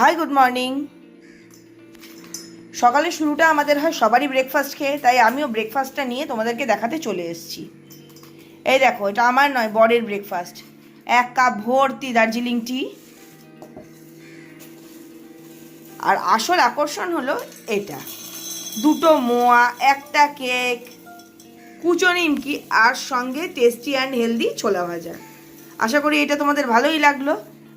Hi good morning সকালে শুরুটা আমাদের হয় সবারই ব্রেকফাস্ট খেয়ে, তাই আমিও ব্রেকফাস্টটা নিয়ে তোমাদেরকে দেখাতে চলে এসেছি। এই দেখো, এটা আমার নয়, বরের ব্রেকফাস্ট এক কাপ ভর্তি দার্জিলিং টি আর আসল আকর্ষণ হলো এটা। দুটো মোয়া, একটা কেক, কুচো নিমকি, আর সঙ্গে টেস্টি অ্যান্ড হেলদি ছোলা ভাজা। আশা করি এটা তোমাদের ভালোই লাগল।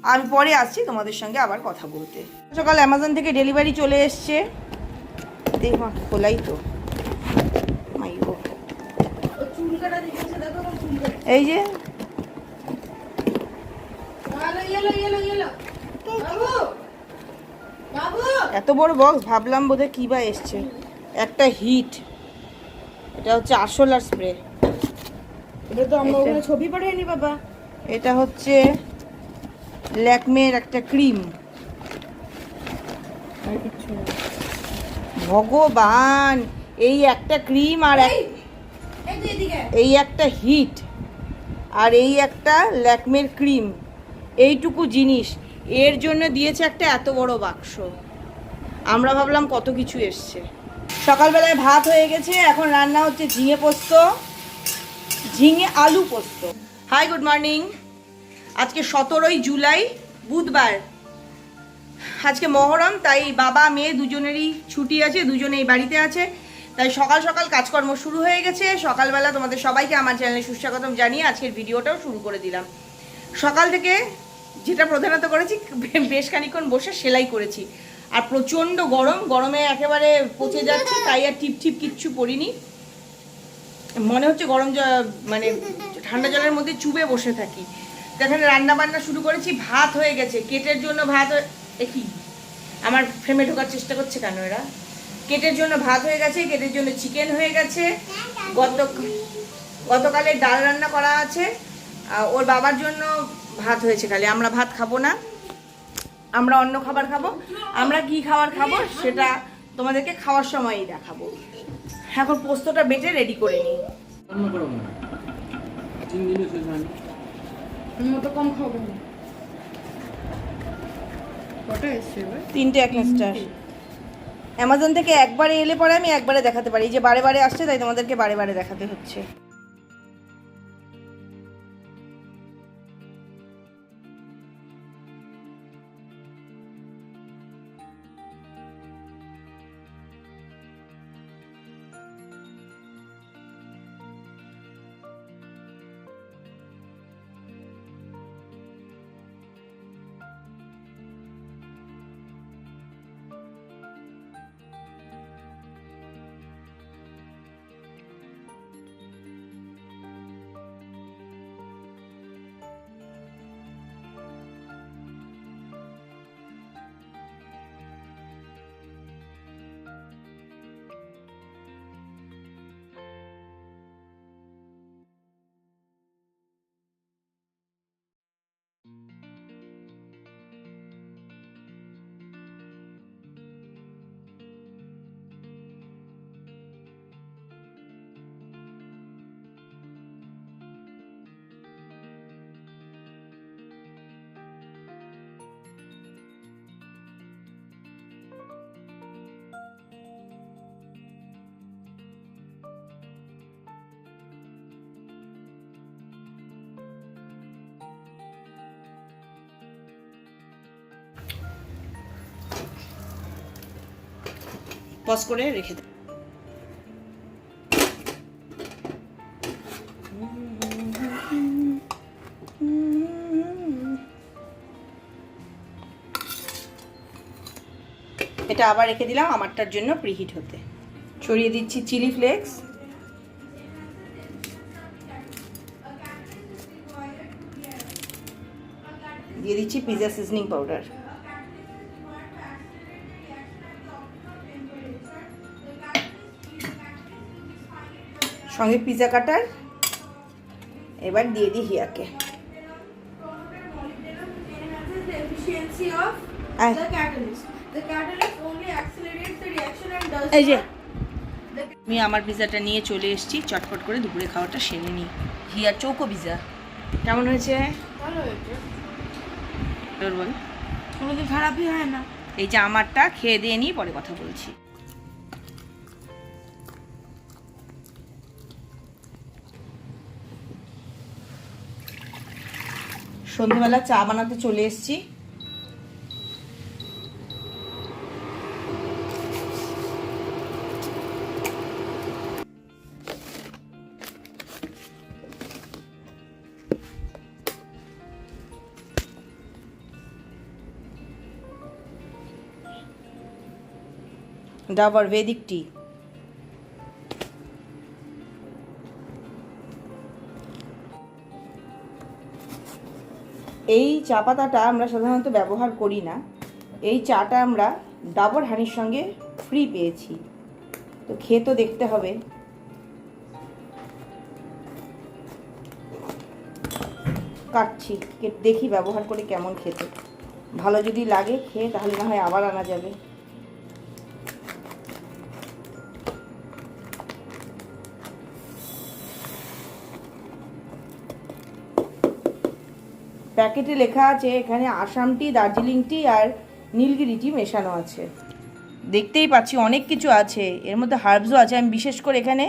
আমি পরে আসছি তোমাদের সঙ্গে আবার কথা বলতে। সকাল অ্যামাজন থেকে ডেলিভারি চলে এসছে। দেখ খোলাই তো। এই যে। এত বড় বক্স ভাবলাম বোধহয় কী বা এসছে। একটা হিট এটা হচ্ছে আরশোলার স্প্রে এটা তো আমরা ওখানে ছবি পাঠাইনি বাবা। এটা হচ্ছে ল্যাকমের একটা ক্রিম। ভগবান এই একটা ক্রিম আর এই একটা হিট আর এই একটা ল্যাকমের ক্রিম। এইটুকু জিনিস। এর জন্য দিয়েছে একটা এত বড় বাক্স। আমরা ভাবলাম কত কিছু এসছে। সকালবেলায় ভাত হয়ে গেছে এখন রান্না হচ্ছে ঝিঙে পোস্ত ঝিঙে আলু পোস্ত। হাই গুড মর্নিং আজকে সতেরোই জুলাই, বুধবার। আজকে মহরম, তাই বাবা, মেয়ে দুজনেরই ছুটি আছে, দুজনেই বাড়িতে আছে। তাই সকাল সকাল কাজকর্ম শুরু হয়ে গেছে। সকালবেলা তোমাদের সবাইকে আমার চ্যানেলে সুস্বাগতম জানিয়ে আজকের ভিডিওটাও শুরু করে দিলাম। সকাল থেকে যেটা প্রধানত করেছি, বেশ খানিক্ষণ বসে সেলাই করেছি। আর প্রচণ্ড গরম, গরমে একেবারে পচে যাচ্ছে, তাই আর টিপ টিপ কিচ্ছু পরিনি মনে হচ্ছে গরম মানে ঠান্ডা জলের মধ্যে চুবে বসে থাকি। তো এখানে রান্না বান্না শুরু করেছি, ভাত হয়ে গেছে। কেটের জন্য ভাত দেখি আমার ফ্রেমে ঢোকার চেষ্টা করছে কেন এরা? কেটের জন্য ভাত হয়ে গেছে, কেটের জন্য চিকেন হয়ে গেছে। গত গতকালের ডাল রান্না করা আছে। ওর বাবার জন্য ভাত হয়েছে খালি। আমরা ভাত খাব না। আমরা অন্য খাবার খাব। আমরা কি খাবার খাব সেটা তোমাদেরকে খাওয়ার সময়ই দেখাবো। এখন পোস্তটা বেটে রেডি করে নিই। কম কটা এসছে এবার? তিনটে এক স্টার অ্যামাজন থেকে একবারে এলে পরে আমি একবারে দেখাতে পারি। এই যে বারে বারে আসছে তাই তোমাদেরকে বারে বারে দেখাতে হচ্ছে। পজ করে রেখে দেব এটা আবার রেখে দিলাম আমারটার জন্য প্রিহিট হতে। ছড়িয়ে দিচ্ছি চিলি ফ্লেক্স দিয়ে দিচ্ছি পিজা সিজনিং পাউডার সঙ্গে পিজা কাটার। এবার দিয়ে দিই হিয়াকে। এই যে। আমি আমার পিজাটা নিয়ে চলে এসেছি চটপট করে দুপুরে খাওয়াটা সেরে নিই। হিয়ার চৌকো পিজা। কেমন হয়েছে? ভালো হয়েছে। তোর বল। কোনোদিন খারাপই হয় না। এই যে আমারটা খেয়ে দিয়ে নিয়ে পরে কথা বলছি। সন্ধেবেলা চা বানাতে চলে এসেছি। ডাবর ভেদিক টি চা পাতাটা আমরা সাধারণত ব্যবহার করি না। এই চাটা আমরা ডাবর হানির সঙ্গে ফ্রি পেয়েছি। তো খেয়ে তো দেখতে হবে। কাটছি, দেখি ব্যবহার করে কেমন খেতে। ভালো যদি লাগে, খেয়ে তাহলে না হয় আবার আনা যাবে। প্যাকেটে লেখা আছে, এখানে আসাম টি, দার্জিলিং টি আর নীলগিরি টি মেশানো আছে। দেখতেই পাচ্ছি অনেক কিছু আছে। এর মধ্যে হার্বসও আছে। আমি বিশেষ করে এখানে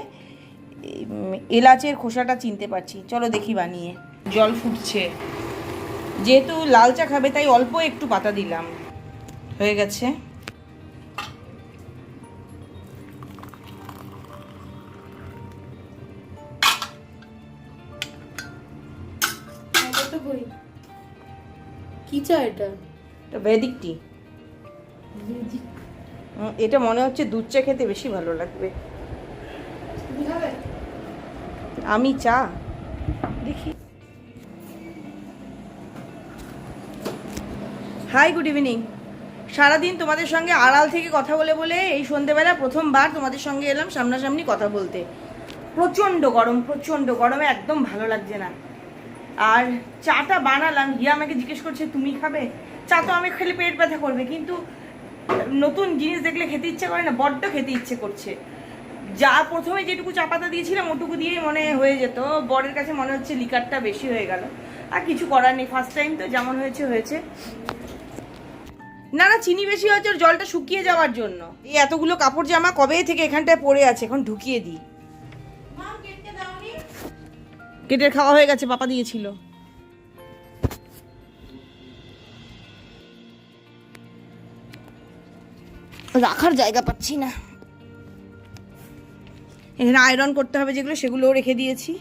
এলাচের খোসাটা চিনতে পারছি। চলো দেখি বানিয়ে। জল ফুটছে। যেহেতু লাল চা খাবে, তাই অল্প একটু পাতা দিলাম। হয়ে গেছে। চা এটা? এটা ভেদিক টি এটা মনে হচ্ছে দুধ চা খেতে বেশি ভালো লাগবে। আমি চা। দেখি। হাই গুড ইভিনিং সারাদিন তোমাদের সঙ্গে আড়াল থেকে কথা বলে বলে এই সন্ধেবেলা প্রথমবার তোমাদের সঙ্গে এলাম সামনাসামনি কথা বলতে। প্রচণ্ড গরম প্রচণ্ড গরমে একদম ভালো লাগছে না। আর চাটা বানালাম। গিয়ে আমাকে জিজ্ঞেস করছে, তুমি খাবে? চা তো আমি খেলে পেট ব্যথা করবে, কিন্তু নতুন জিনিস দেখলে খেতে ইচ্ছে করে না, বড্ড খেতে ইচ্ছে করছে। যা প্রথমে যেটুকু চা পাতা দিয়েছিলাম, ওটুকু দিয়েই মনে হয়ে যেত। বরের কাছে মনে হচ্ছে লিকারটা বেশি হয়ে গেল। আর কিছু করার নেই ফার্স্ট টাইম তো যেমন হয়েছে হয়েছে। না না, চিনি বেশি হয়েছে জলটা শুকিয়ে যাওয়ার জন্য। এই এতগুলো কাপড় জামা কবে থেকে এখানটায় পড়ে আছে, এখন ঢুকিয়ে দিই। কেটের খাওয়া হয়ে গেছে পাপা দিয়েছিল। রাখার জায়গা পাচ্ছি না। এখানে আয়রন করতে হবে যেগুলো সেগুলোও রেখে দিয়েছি।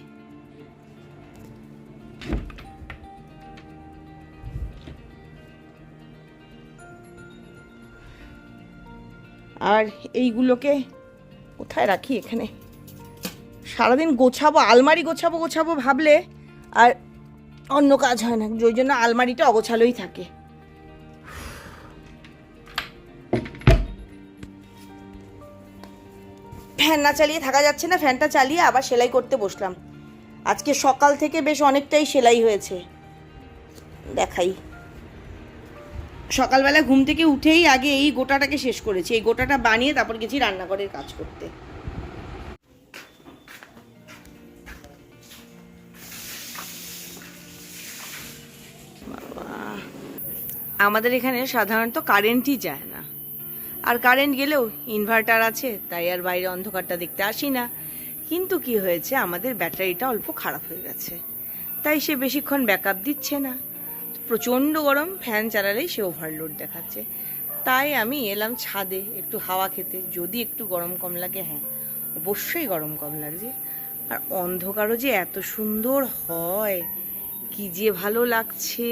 আর এইগুলোকে কোথায় রাখি এখানে? সারাদিন গোছাবো, আলমারি গোছাবো গোছাবো ভাবলে আর অন্য কাজ হয় না ওই জন্য আলমারিটা অগোছালোই থাকে। ফ্যান না চালিয়ে থাকা যাচ্ছে না, ফ্যানটা চালিয়ে আবার সেলাই করতে বসলাম। আজকে সকাল থেকে বেশ অনেকটাই সেলাই হয়েছে। দেখাই। সকালবেলা ঘুম থেকে উঠেই আগে এই গোটাটাকে শেষ করেছি, এই গোটাটা বানিয়ে তারপর গেছি রান্নাঘরের কাজ করতে। আমাদের এখানে সাধারণত কারেন্টই যায় না। আর কারেন্ট গেলেও ইনভার্টার আছে, তাই আর বাইরে অন্ধকারটা দেখতে আসি না কিন্তু কি হয়েছে, আমাদের ব্যাটারিটা অল্প খারাপ হয়ে গেছে। তাই সে বেশিক্ষণ ব্যাকআপ দিচ্ছে না। প্রচণ্ড গরম ফ্যান চালালেই সে ওভারলোড দেখাচ্ছে। তাই আমি এলাম ছাদে একটু হাওয়া খেতে। যদি একটু গরম কম লাগে হ্যাঁ অবশ্যই গরম কম লাগছে। আর অন্ধকারও যে এত সুন্দর হয়, কি যে ভালো লাগছে।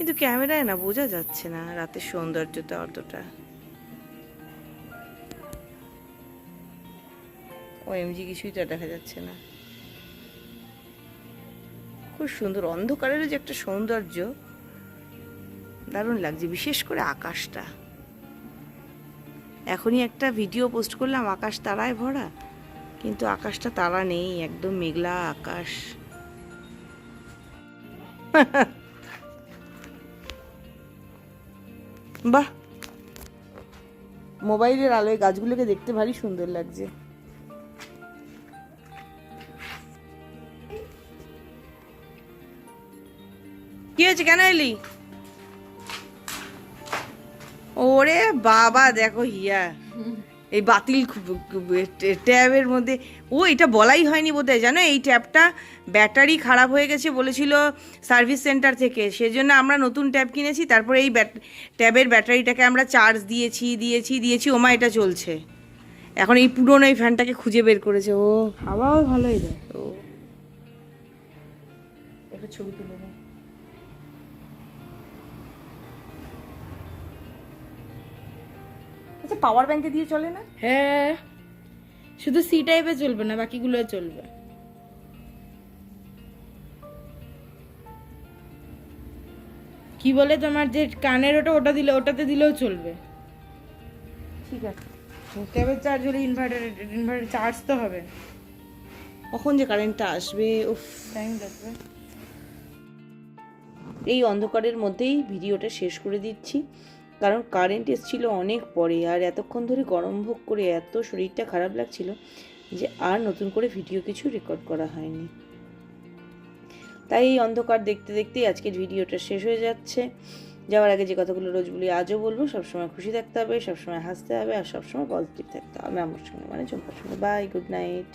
কিন্তু ক্যামেরায় না, বোঝা যাচ্ছে না রাতের সৌন্দর্যটা অতটা ও কিছুই তো দেখা যাচ্ছে না। খুব সুন্দর, অন্ধকারেরও যে একটা সৌন্দর্য, দারুণ লাগছে, বিশেষ করে আকাশটা। এখনই একটা ভিডিও পোস্ট করলাম, আকাশ তারায় ভরা, কিন্তু আকাশটা তারা নেই, একদম মেঘলা আকাশ। বাহ। মোবাইলের আলোয় গাছগুলোকে দেখতে ভারী সুন্দর লাগছে। কি হয়েছে? কেন এলি? ওরে বাবা দেখো হিয়া। এই বাতিল ট্যাবের মধ্যে। ও এটা বলাই হয়নি বোধ হয় জানো? এই ট্যাবটা ব্যাটারি খারাপ হয়ে গেছে বলেছিল সার্ভিস সেন্টার থেকে। সেজন্য আমরা নতুন ট্যাব কিনেছি তারপরে এই ব্যাট ট্যাবের ব্যাটারিটাকে আমরা চার্জ দিয়েছি দিয়েছি দিয়েছি। ওমা এটা চলছে। এখন এই পুরনো এই ফ্যানটাকে খুঁজে বের করেছে ও। হাওয়াও ভালোই দেয়। ও। একটা ছবি তুলে পাওয়ার ব্যাংকে দিয়ে চলে না? হ্যাঁ। শুধু সি টাইপে চলবে না বাকিগুলো চলবে। কি বলে তোমার যে কানের ওটা ওটা দিলে ওটাতে দিলেও চলবে। ঠিক আছে। ট্যাবের চার্জ হলে ইনভার্টার ইনভার্টার চার্জ তো হবে। কখন যে কারেন্টটা আসবে উফ। টাইম লাগবে। এই অন্ধকারের মধ্যেই ভিডিওটা শেষ করে দিচ্ছি। কারণ কারেন্ট এসেছিল অনেক পরে আর এতক্ষণ ধরে গরম ভোগ করে এত শরীরটা খারাপ লাগছিল যে আর নতুন করে ভিডিও কিছু রেকর্ড করা হয়নি। তাই এই অন্ধকার দেখতে দেখতেই আজকের ভিডিওটা শেষ হয়ে যাচ্ছে। যাওয়ার আগে যে কথাগুলো রোজ বলি, আজও বলব, সবসময় খুশি থাকতে হবে, সবসময় হাসতে হবে, আর সবসময় পজিটিভ থাকতে হবে। আমার সঙ্গে মানে চম্পার সঙ্গে। Bye good night